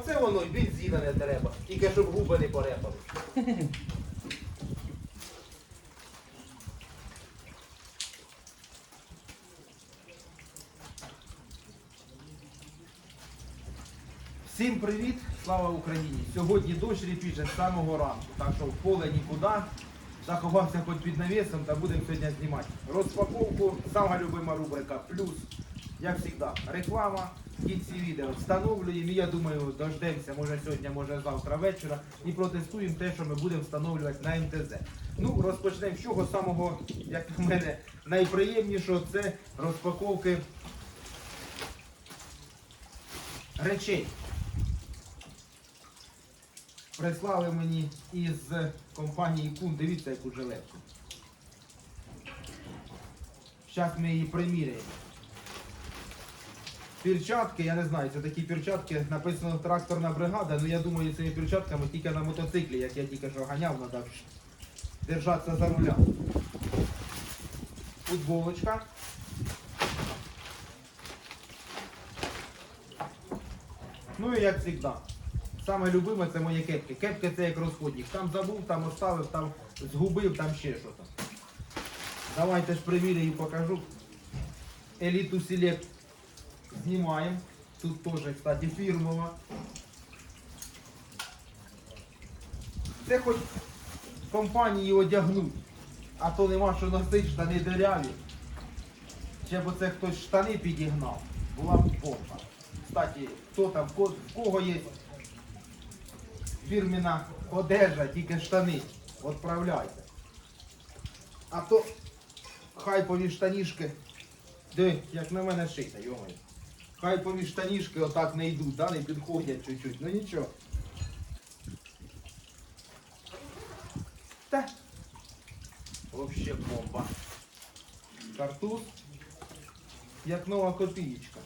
Оце воно і бензина не треба, тільки щоб губи не порепали. Всім привіт, слава Україні! Сьогодні дощ ріпіше з самого ранку, так що в поле нікуди. Заховався хоч під навісом та будемо сьогодні знімати. Розпаковку, сама любима рубрика плюс, як завжди, реклама. В кінці відео встановлюємо і я думаю, дождемося, може сьогодні, може завтра вечора і протестуємо те, що ми будемо встановлювати на МТЗ. Ну, розпочнемо з чого самого, як на мене, найприємнішого це розпаковки речей. Прислали мені із компанії Кун, дивіться яку жилетку. Зараз ми її приміряємо. Перчатки, я не знаю, це такі перчатки, написано тракторна бригада, але я думаю, цими перчатками тільки на мотоциклі, як я тільки що ганяв, треба держатися за руля. Футболочка. Ну і як завжди. Саме любиме це мої кепки. Кепки це як розходник. Там забув, там оставив, там згубив, там ще що там. Давайте ж приміряю і покажу. Еліту Select знімаємо. Тут теж, кстати, фірмова. Це хоч компанії одягнуть, а то нема що носити, штани дереві. Ще б оце хтось штани підігнав. Була б помпа. Кстати, хто там, в кого є фірміна одежа, тільки штани. Відправляйте. А то хайпові штанішки. Диви, як на мене шита, йомай. Хайпові штанішки отак не йдуть, да? не підходять чуть-чуть. Ну нічого. Та. Вообще бомба. Картуз. Як нова копієчка.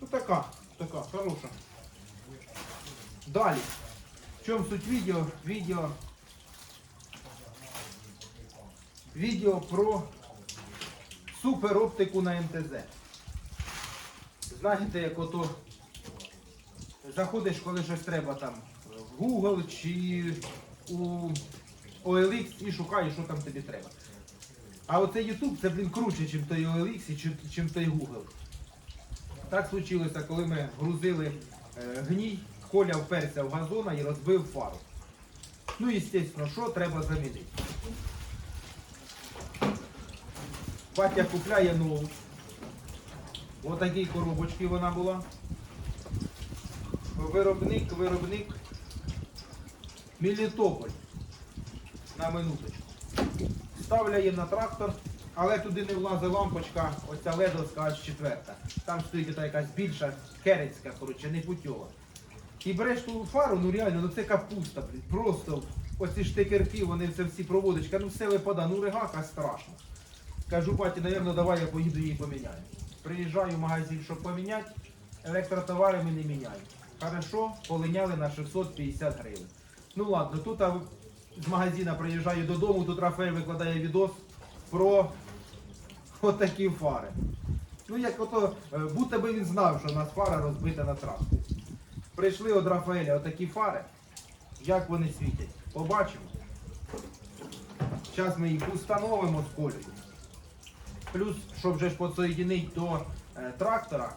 Ну така, така, хороша. Далі. В чому суть відео? Відео. Відео про супероптику на МТЗ. Знаєте, як ото заходиш, коли щось треба там в Google чи у OLX і шукаєш, що там тобі треба. А оцей YouTube це, блін, круче, ніж той OLX і чим- той Google. Так случилося, коли ми грузили е, гній, Коля вперся в газона і розбив фару. Ну, звісно, що треба замінити. Батя купляє нову. Отакій коробочці вона була. Виробник, виробник. Мелітополь. На минуточку. Ставляє на трактор, але туди не влазить лампочка, оця ледовська аж четверта. Там стоїть ота якась більша, керецька, коротше, не путьова. І береш ту фару, ну реально, ну це капуста, блін. Просто оці штикерки, вони це всі проводочка, ну все випадає, ну регака страшно. Кажу, баті, напевно, давай я поїду її поміняю. Приїжджаю в магазин, щоб поміняти, електротовари ми не міняємо. Хорошо, полиняли на 650 гривень. Ну ладно, тут а, з магазина приїжджаю додому, тут Рафаель викладає відос про отакі фари. Ну як ото, е, будто би він знав, що у нас фара розбита на тракторі. Прийшли від Рафаеля отакі фари. Як вони світять? Побачимо. Зараз ми їх установимо з колею. Плюс, щоб вже ж підсоєдинити до е, трактора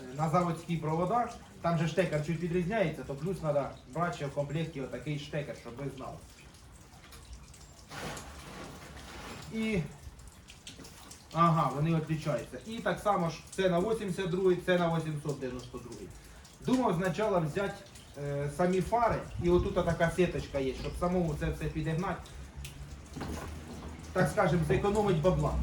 е, на заводські провода, там же штекер чуть відрізняється, то плюс треба брати ще в комплекті отакий штекер, щоб ви знали. І Ага, вони відрізняються. І так само ж це на 82, це на 892. Думав спочатку взяти е, самі фари, і отут така сіточка є, щоб самому це все підігнати. Так скажемо, зекономить бабла.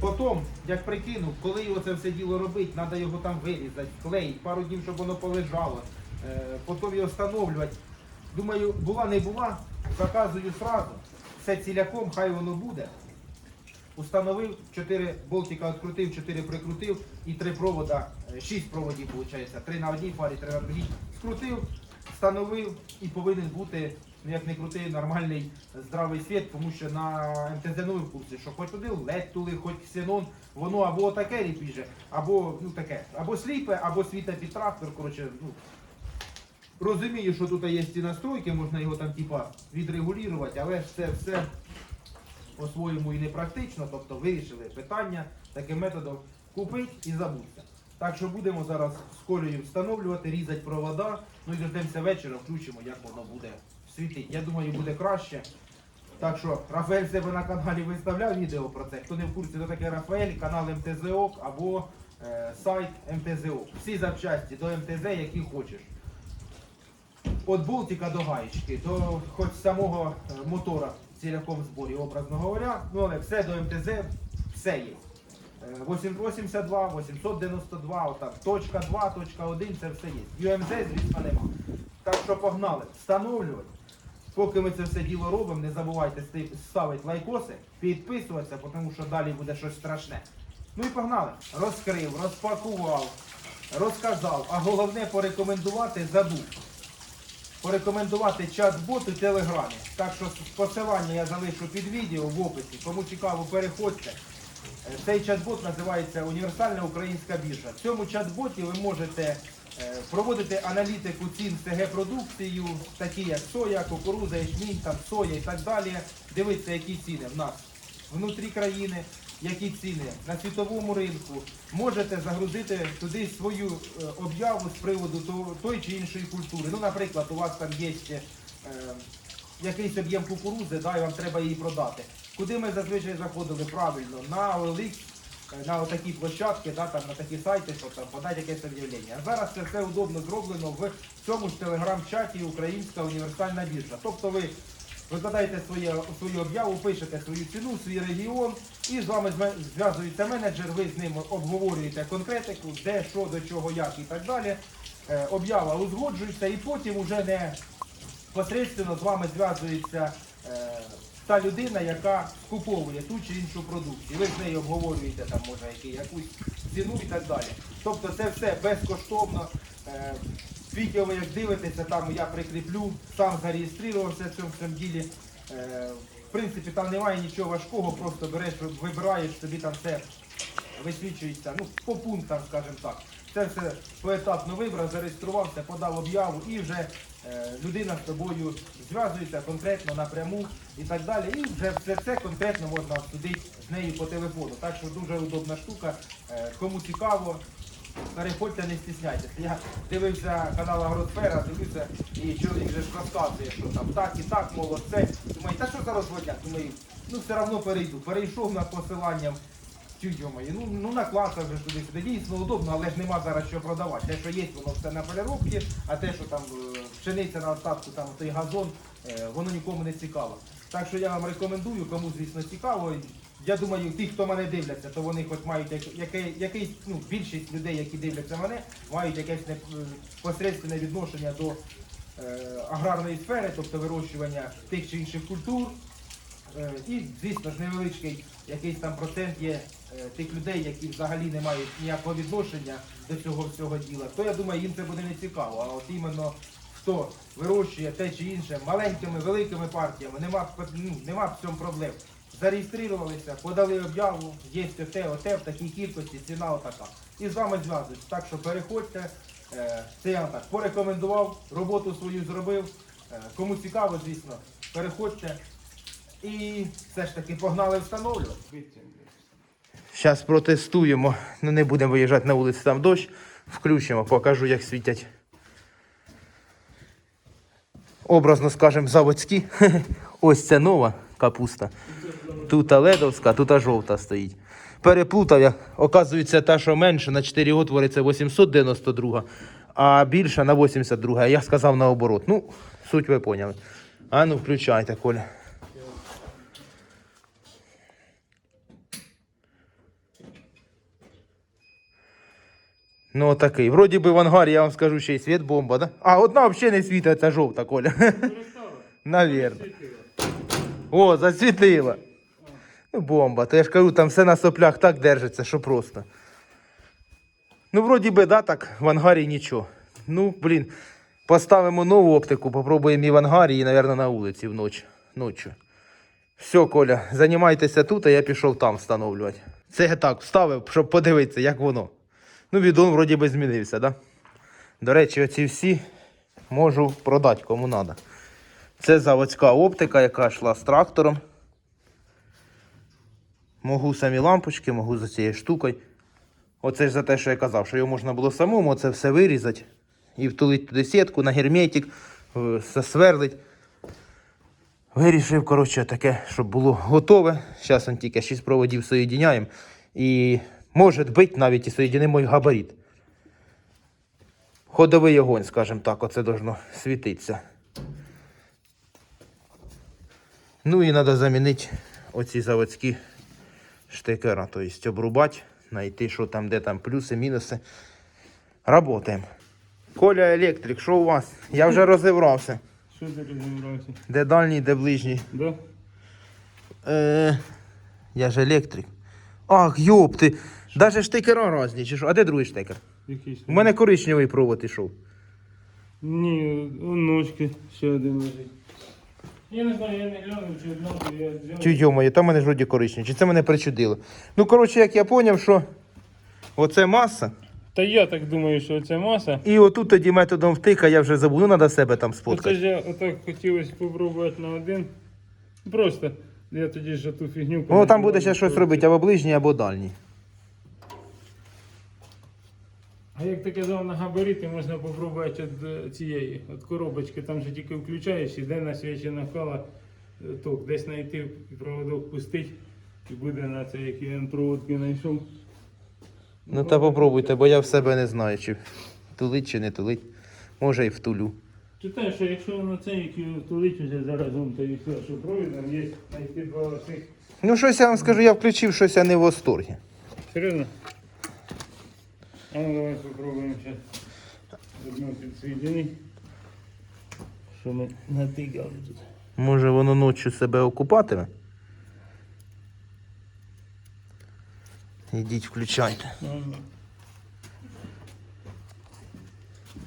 Потім, як прикинув, коли його це все діло робити, треба його там вирізати, вклеїти, пару днів, щоб воно полежало, е, потім його встановлювати. Думаю, була не була, заказую сразу, все ціляком, хай воно буде. Установив, 4 болтика відкрутив, 4 прикрутив і 3 провода, 6 проводів виходить, 3 на одній фарі, 3 на другій. Скрутив, встановив і повинен бути, ну як не крутий, нормальний здравий світ, тому що на МТЗ новий в курсі, що хоч туди LED тули, хоч ксенон, воно або таке ріпіже, або ну таке, або сліпе, або світа під трактор, коротше, ну, Розумію, що тут є ці настройки, можна його там типа відрегулювати, але ж це все по-своєму і не практично, тобто вирішили питання таким методом купити і забудьте. Так що будемо зараз з колею встановлювати, різати провода, ну і дождемося вечора, включимо, як воно буде світити. Я думаю, буде краще. Так що Рафаель себе на каналі виставляв відео про це. Хто не в курсі, то таке Рафаель, канал МТЗО або е, сайт МТЗО. Всі запчасті до МТЗ, які хочеш. Від болтика до гаєчки, до хоч самого е, мотора ціляком в зборі, образно говоря. Ну але все до МТЗ, все є. Е, 882, 892, отак, точка 2, точка 1, це все є. UMZ, звісно, нема. Так що погнали, встановлювати. Поки ми це все діло робимо, не забувайте ставити лайкоси, підписуватися, тому що далі буде щось страшне. Ну і погнали. Розкрив, розпакував, розказав, а головне порекомендувати забув. Порекомендувати чат-бот у телеграмі. Так що посилання я залишу під відео в описі. Кому цікаво, переходьте. Е, Цей чат-бот називається Універсальна українська біржа. В цьому чат-боті ви можете проводити аналітику цін СГ продукцію, такі як соя, кукуруза, ячмінь, там, соя і так далі. Дивитися, які ціни в нас внутрі країни, які ціни на світовому ринку. Можете загрузити туди свою е, об'яву з приводу тої чи іншої культури. Ну, наприклад, у вас там є ще, е, якийсь об'єм кукурузи, да, і вам треба її продати. Куди ми зазвичай заходили правильно? На OLX, е, на такі площадки, да, там, на такі сайти, що там подати якесь об'явлення. А зараз це все удобно зроблено в цьому ж телеграм-чаті Українська універсальна біржа. Тобто ви викладаєте своє, свою об'яву, пишете свою ціну, свій регіон, і з вами зв'язується менеджер, ви з ним обговорюєте конкретику, де, що, до чого, як і так далі. Е, Об'ява узгоджується і потім уже не посередственно з вами зв'язується е, та людина, яка скуповує ту чи іншу продукцію. Ви з нею обговорюєте там, може, який, якусь ціну і так далі. Тобто це все безкоштовно. Е, відео як дивитеся, там я прикріплю, сам зареєструвався в цьому, в цьому ділі. Е, в принципі, там немає нічого важкого, просто береш, вибираєш, тобі там все висвічується, ну, по пунктам, скажімо так. Це все поетапно вибрав, зареєструвався, подав об'яву і вже е, людина з тобою зв'язується конкретно напряму і так далі. І вже все це конкретно можна обсудити з нею по телефону. Так що дуже удобна штука. Е, кому цікаво, переходьте, не стісняйтесь. Я дивився канал Агросфера, дивився, і чоловік вже розказує, що там так і так, молодце. Думаю, та що за розводняк? Думаю, ну все одно перейду. Перейшов на посиланням. Тю, йомаю, ну, ну накласти вже туди сюди. Дійсно удобно, але ж нема зараз що продавати. Те, що є, воно все на переробці, а те, що там е, пшениця на остатку, там той газон, е, воно нікому не цікаво. Так що я вам рекомендую, кому звісно цікаво. Я думаю, ті, хто мене дивляться, то вони хоч мають як- яке, якийсь, ну, більшість людей, які дивляться мене, мають якесь не, е, посередственне відношення до е, аграрної сфери, тобто вирощування тих чи інших культур. Е, І, звісно ж, невеличкий якийсь там процент є е, тих людей, які взагалі не мають ніякого відношення до цього всього діла, то я думаю, їм це буде не цікаво. А от іменно хто вирощує те чи інше маленькими, великими партіями, нема, ну, нема в цьому проблем. Зареєструвалися, подали об'яву, є те, оте, в такій кількості, ціна отака. І з вами зв'язуються. Так що переходьте. Е, Це я так порекомендував, роботу свою зробив. Кому цікаво, звісно, переходьте. І все ж таки погнали встановлювати. Зараз протестуємо. Ну не будемо виїжджати на вулицю, там дощ. Включимо, покажу, як світять. Образно скажемо, заводські. Ось це нова капуста. Тут ледовська, тут жовта стоїть. Переплутав я. Оказується, та, що менше на 4 отвори це 892, а більша на 82. Я сказав наоборот. Ну, суть ви поняли. А ну, включайте, Коля. Ну, такий. Вроді би в ангарі, я вам скажу, ще й світ бомба, да? А, одна взагалі не світить, це жовта, Коля. Навірно. О, засвітила. Ну, бомба. То я ж кажу, там все на соплях так держиться, що просто. Ну, вроді би, да, так, в ангарі нічого. Ну, блін, поставимо нову оптику, попробуємо і в ангарі, і, мабуть, на вулиці вночі. Ночі. Все, Коля, займайтеся тут, а я пішов там встановлювати. Це я так вставив, щоб подивитися, як воно. Ну, відон вроді би змінився, да? До речі, оці всі можу продати кому треба. Це заводська оптика, яка йшла з трактором. Могу самі лампочки, можу за цією штукою. Оце ж за те, що я казав, що його можна було самому це все вирізати і втулити туди сітку на герметик, е, засверлить. Вирішив, коротше, таке, щоб було готове. Зараз тільки 6 проводів соєдиняємо. І може бути навіть і соєдинимо габарит. Ходовий огонь, скажімо так, оце должно світитися. Ну і треба замінити оці заводські штекера, тобто обрубати, знайти, що там, де там плюси, мінуси. Работаємо. Коля електрик, що у вас? Я вже розібрався. Що ти розібрався? Де дальній, де ближній. Да? Е, я ж електрик. Ах, йопти. Даже штекера різні, чи що? А де другий штекер? Якийсь. У мене коричневий провод ішов. Ні, он ножки, ще один лежить. Я не знаю, я не глянув, чи однаково я взяв. Чи йомоє, там мене ж вроді коричневий. Чи це мене причудило? Ну, коротше, як я зрозумів, що оце маса. Та я так думаю, що це маса. І отут тоді методом втика я вже забув, ну треба себе там Оце ж я отак хотілося спробувати на один. Просто я тоді ж ту фігню. Ну там буде ще щось робити, або ближній, або дальній. А як ти казав на габарити, можна попробувати від е, цієї від коробочки, там же тільки включаєш, іде на свічі накала е, ток, десь знайти і проводок пустить, і буде на це, які він проводки знайшов. Ну та попробуйте, бо я в себе не знаю, чи тулить, чи не тулить. Може і втулю. Читаю, що якщо на це, які втулить уже заразом, то і все, що провідом є знайти два оцих. Ну щось я вам скажу, я включив щось, я не в восторгі. Серйозно? А ну давай попробуємо зараз одну підсоєдинити. Що ми натикали тут. Може воно ночі себе окупатиме? Ідіть, включайте.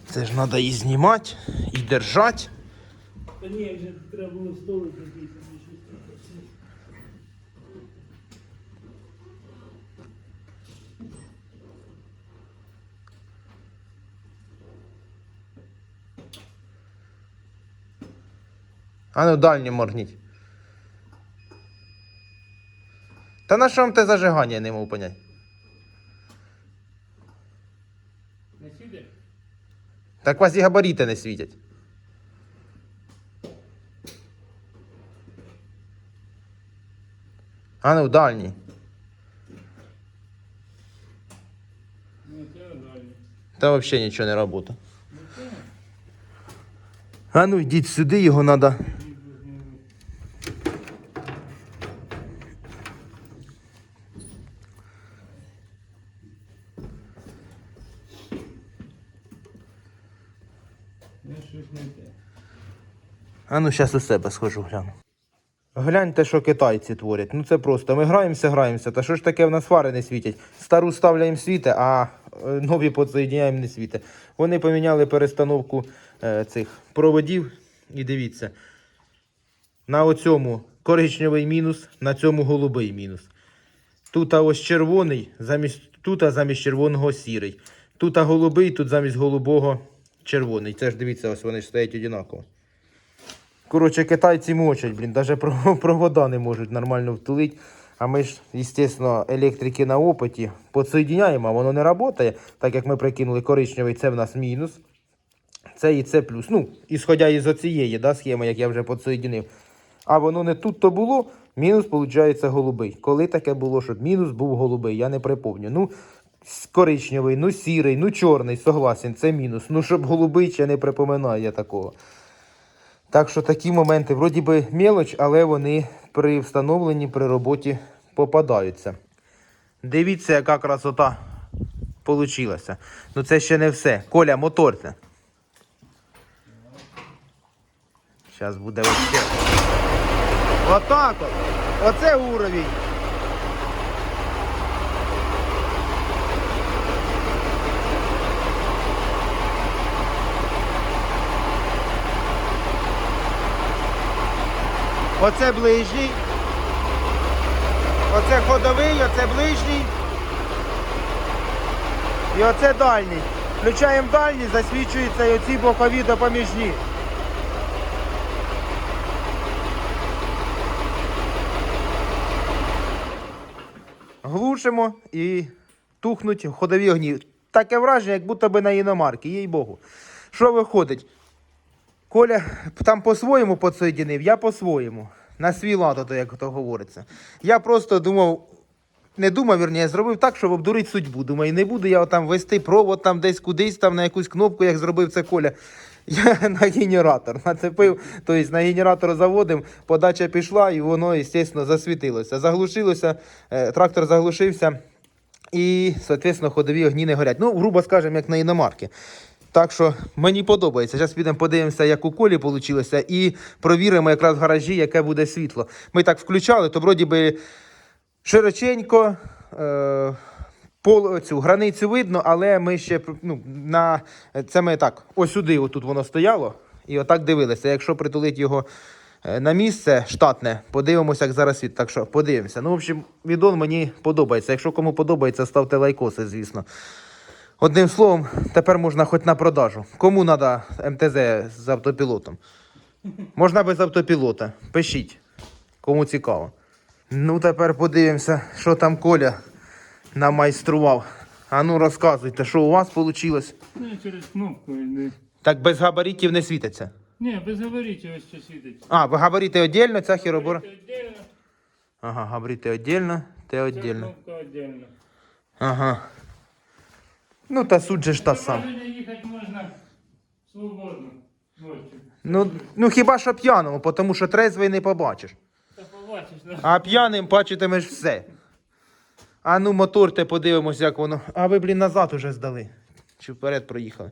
Це ж треба і знімати, і держати. Та ні, вже треба було столик якийсь. А ну дальню моргніть. Та на що вам те зажигання, я не можу поняти? Не сіде? Так у вас і габарити не світять. А ну дальній. Ну, це далі. Та взагалі нічого не працює. А ну йдіть сюди, його треба. А ну зараз у себе схожу гляну. Гляньте, що китайці творять. Ну це просто. Ми граємося, граємося. Та що ж таке в нас фари не світять? Стару ставляємо світе, а е, нові подсоєдняємо не світе. Вони поміняли перестановку е, цих проводів. І дивіться. На оцьому коричневий мінус, на цьому голубий мінус. Тут ось червоний, замість, тут замість червоного сірий. Тут голубий, тут замість голубого червоний. Це ж дивіться, ось вони стоять однаково. Коротше, китайці мочать, блін, навіть провода не можуть нормально втулити. А ми ж, звісно, електрики на опиті підсоєдняємо, а воно не працює. Так як ми прикинули коричневий, це в нас мінус. Це і це плюс. Ну, ісходя із оцієї да, схеми, як я вже підсоєдинив. А воно не тут то було, мінус, виходить, голубий. Коли таке було, щоб мінус був голубий, я не припомню. Ну, коричневий, ну сірий, ну чорний, согласен, це мінус. Ну, щоб голубий, ще не припоминаю я такого. Так що такі моменти, вроді би мелоч, але вони при встановленні, при роботі попадаються. Дивіться, яка красота получилася. Ну це ще не все. Коля, моторце. Зараз буде вообще. Отак от. Оце уровень. Оце ближній. Оце ходовий, оце ближній. І оце дальній. Включаємо дальні, засвічуються і оці бокові допоміжні. Глушимо і тухнуть ходові огні. Таке враження, як будто би на іномарки, їй Богу. Що виходить? Коля там по-своєму подсоєдинив, я по-своєму. На свій лад, ото, як то говориться. Я просто думав, не думав, вірні, я зробив так, щоб обдурити судьбу. Думаю, не буду я там вести провод там десь кудись, там на якусь кнопку, як зробив це Коля. Я на генератор нацепив, тобто на генератор заводив, подача пішла і воно, звісно, засвітилося. Заглушилося, е, трактор заглушився і, соответственно, ходові огні не горять. Ну, грубо скажемо, як на іномарки. Так що мені подобається. Зараз підемо подивимося, як у колі вийшло, і провіримо якраз в гаражі, яке буде світло. Ми так включали, то вроді би широченько. Е- Пол, цю границю видно, але ми ще ну, на це ми так, ось сюди, отут воно стояло, і отак дивилися. Якщо притулити його е, на місце штатне, подивимося, як зараз світ. Так що подивимося. Ну, в общем, відон мені подобається. Якщо кому подобається, ставте лайкоси, звісно. Одним словом, тепер можна хоч на продажу. Кому треба МТЗ з автопілотом? Можна без автопілота. Пишіть, кому цікаво. Ну, тепер подивимося, що там Коля намайстрував. А ну розказуйте, що у вас вийшло? Ну, через кнопку йде. Так без габаритів не світиться. Ні, без габаритів ось що світить. А, габарити віддільно, ця хіробора. Ага, габарити віддільно, те віддільно. Ага. Ну та суть же ж та сам. Їхати можна свободно ночі. Ну, ну хіба що п'яному, тому що трезвий не побачиш. Та побачиш, ну. А п'яним бачитимеш все. А ну мотор те подивимось, як воно. А ви, блін, назад уже здали. Чи вперед проїхали.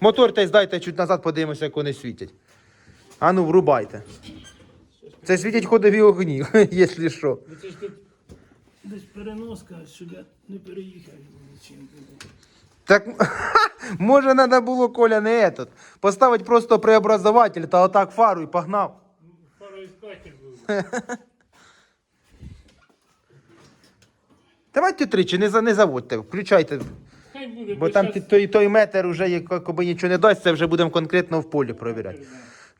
Мотор те здайте чуть назад, подивимося, як вони світять. А ну, врубайте. Це світять ходові огні, якщо що. Бо Це ж тут десь переноска, щоб я не переїхав нічим. Так може треба було Коля не этот. Поставити просто преобразователь та отак фару і погнав. Пароіскатель був. Давайте тричі, не, за- не заводьте, включайте. Хай буде, Бо там ті- той, той метр вже, якби нічого не дасть, це вже будемо конкретно в полі провіряти.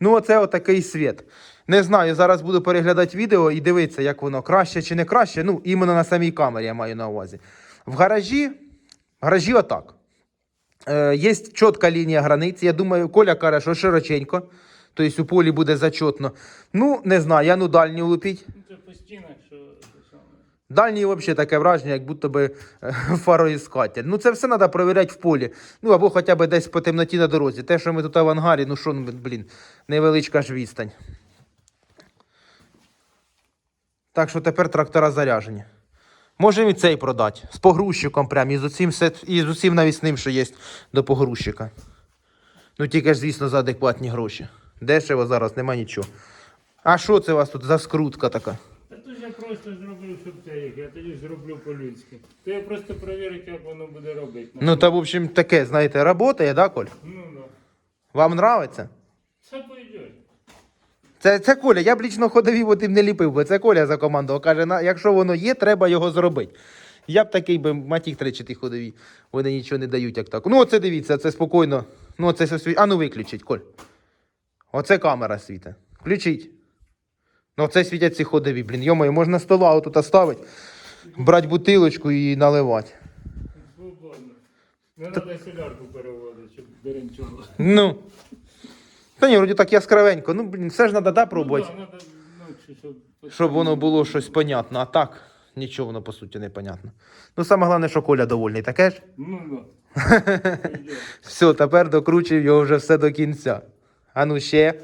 Ну, оце отакий світ. Не знаю, зараз буду переглядати відео і дивитися, як воно краще чи не краще. Ну, іменно на самій камері я маю на увазі. В гаражі, в гаражі отак. Е, є чітка лінія границі. Я думаю, Коля каже, що широченько. Тобто у полі буде зачетно. Ну, не знаю, я ну дальню лупіть. Ну, Це постійно, що. Дальній взагалі таке враження, як будто би е, фароіскатель. Ну це все треба перевіряти в полі. Ну або хоча б десь по темноті на дорозі. Те, що ми тут в ангарі, ну що, ну, блін, невеличка ж відстань. Так що тепер трактора заряжені. Можемо і цей продати. З погрузчиком прям, і з усім, і з усім навісним, що є до погрузчика. Ну тільки ж, звісно, за адекватні гроші. Дешево зараз, нема нічого. А що це у вас тут за скрутка така? Та ж я просто зробив, це їх, я тоді зроблю по-людськи. То я просто перевірити, як воно буде робити. Ну, та, в общем, таке, знаєте, работає, да, Коль? Ну, да. Вам нравиться? Все пойде. Це, це Коля, я б лічно ходові отим не ліпив, бо це Коля закомандував. Каже, на, якщо воно є, треба його зробити. Я б такий би матік тричі ті ходові. Вони нічого не дають, як так. Ну, оце дивіться, це спокійно. Ну, оце все світ. А ну виключіть, Коль. Оце камера світить. Включіть. Ну, оце світять ці ходові, блін. Йомою, можна стола отут ставити, брати бутилочку і наливати. Свободно. Не треба солярку переводити, щоб деренчало. Ну. Та ні, вроді так яскравенько. Ну, блін, все ж треба да, пробувати. Ну, да, треба ночі, щоб... Воно було щось понятно, а так нічого воно по суті не понятно. Ну, саме головне, що Коля довольний, таке ж. Ну, да. Все, тепер докручив його вже все до кінця. А ну ще.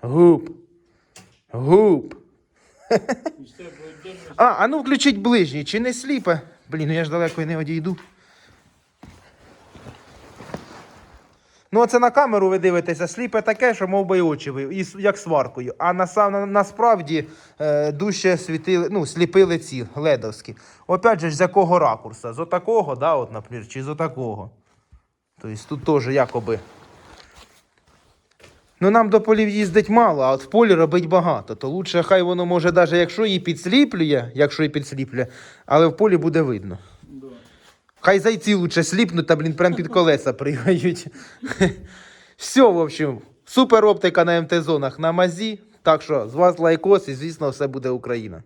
Гуп. Гуп. А, а ну включіть ближній, чи не сліпе? Блін, ну я ж далеко і не одійду. Ну, оце на камеру ви дивитеся, сліпе таке, що мов би очі ви, як сваркою. А на, на, насправді е, дужче світили, ну, сліпили ці ледовські. Опять же, з якого ракурса? З отакого, да, от, наприклад, чи з отакого. Тобто тут теж якоби Ну нам до полів їздить мало, а от в полі робить багато. То лучше хай воно може, навіть якщо її підсліплює, якщо її підсліплює, але в полі буде видно. Хай зайці лучше сліпнуть та, блін, прям під колеса пригають. Все, в общем, супер оптика на МТ-зонах на мазі. Так що з вас лайкос і, звісно, все буде Україна.